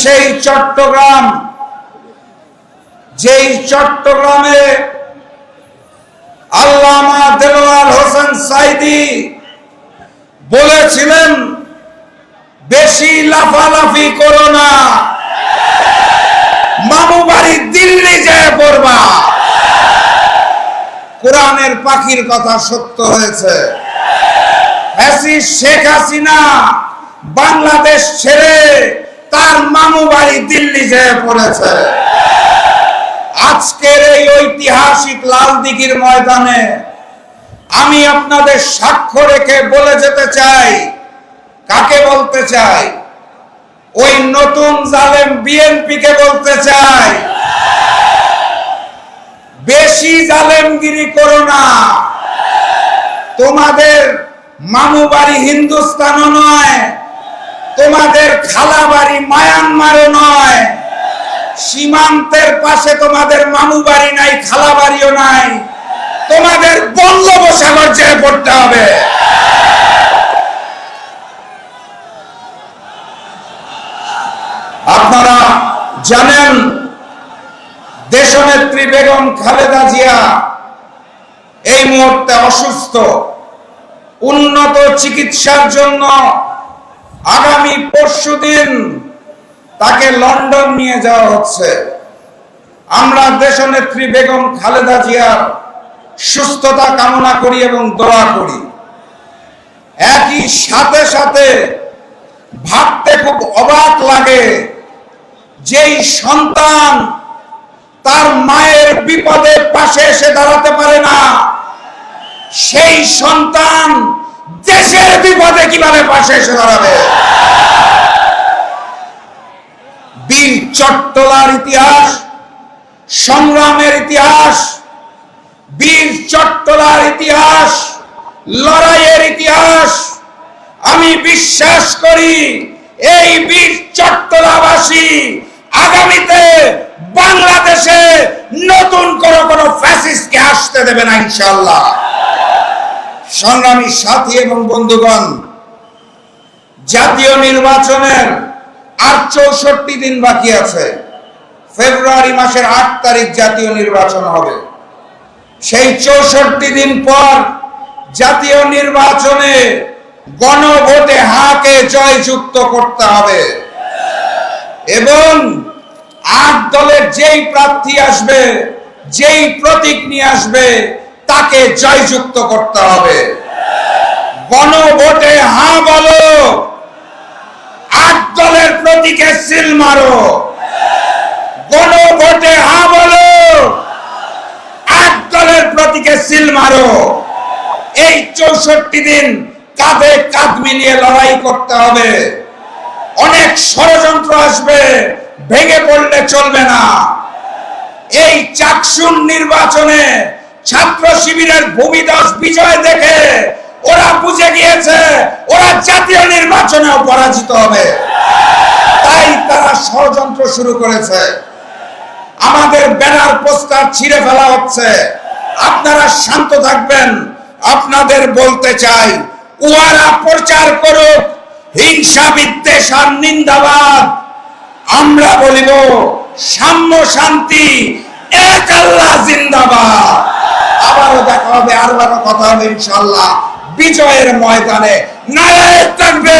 সেই চট্টগ্রাম, যেই চট্টগ্রামে আল্লামা দেলোয়ার হোসেন সাইদি বলেছিলেন, বেশি লাফালাফি করো না। মামু বাড়ি দিল্লি যায় পড়বা। কোরআনের পাখির কথা সত্য হয়েছে। শেখ হাসিনা বাংলাদেশ ছেড়ে তার মামু বাড়ি দিল্লি যেয়ে পড়েছে। আজকের এই ঐতিহাসিক লাল দিঘির ময়দানে আমি আপনাদের সাক্ষ্য রেখে বলে যেতে চাই, কাকে বলতে চাই? ওই নতুন জালেম বিএনপি কে বলতে চাই। বেশি জালেমগিরি করো না। তোমাদের মামু বাড়ি হিন্দুস্তানও নয় তোমাদের খালা বাড়ি মায়ানমারও নয়। সীমান্তের পাশে তোমাদের মামু বাড়ি নাই খালা বাড়িও নাই। তোমাদের বঙ্গোপসাগর যেয়ে পড়তে হবে। আপনারা জানেন, দেশনেত্রী বেগম খালেদা জিয়া এই মুহূর্তে অসুস্থ। উন্নত চিকিৎসার জন্য আগামী পরশুদিন তাকে লন্ডন নিয়ে যাওয়া হচ্ছে। আমরা দেশনেত্রী বেগম খালেদা জিয়ার সুস্থতা কামনা করি এবং দোয়া করি। একই সাথে সাথে ভাবতে খুব অবাক লাগে যেই সন্তান তার মায়ের বিপদে পাশে এসে দাঁড়াতে পারে না, সেই সন্তান বিপদে কীভাবে পাশে এসে দাঁড়াবে? বীর চট্টলার ইতিহাস, সংগ্রামের ইতিহাস, বীর চট্টলার ইতিহাস, লড়াইয়ের ইতিহাস। আমি বিশ্বাস করি এই বীর চট্টলাবাসী আগামীতে বাংলাদেশে নতুন কোন কোন ফ্যাসিস্টকে আসতে দেবে না ইনশাল্লাহ সংগ্রামী সাথী এবং বন্ধুগণ জাতীয় নির্বাচনের আর চৌষট্টি দিন বাকি আছে। ফেব্রুয়ারি মাসের আট তারিখ জাতীয় নির্বাচন হবে। সেই চৌষট্টি দিন পর জাতীয় নির্বাচনে গণভোটে হাকে জয়যুক্ত করতে হবে। এবং আট দলের যেই প্রার্থী আসবে, যেই প্রতীক নিয়ে আসবে, তাকে জয়যুক্ত করতে হবে। গণভোটে হা বলো প্রতীকে সিল মারো। গণভোটে হা বলো। আট দলের প্রতীকে সিল মারো। এই চৌষট্টি দিন কাঁধে কাঁধ মিলিয়ে লড়াই করতে হবে। অনেক ষড়যন্ত্র আসবে, ভেঙে পড়লে চলবে না। এই চাকসুন নির্বাচনে ছাত্র শিবিরের ভূমিদস বিজয় দেখে ওরা বুঝে গিয়েছে, ওরা জাতীয় নির্বাচনেও পরাজিত হবে। তাই তারা ষড়যন্ত্র শুরু করেছে। আমাদের ব্যানার পোস্টার ছিঁড়ে ফেলা হচ্ছে। আপনারা শান্ত থাকবেন। আপনাদের বলতে চাই, উহারা প্রচার করুক। হিংসা, বিদ্বেষ আর নিন্দাবাদ। আমরা বলিব, সাম্য শান্তি, এক আল্লাহ জিন্দাবাদ। আবারও দেখা হবে, আরও কথা হবে ইনশাল্লাহ বিজয়ের ময়দানে নারায় থাকবে।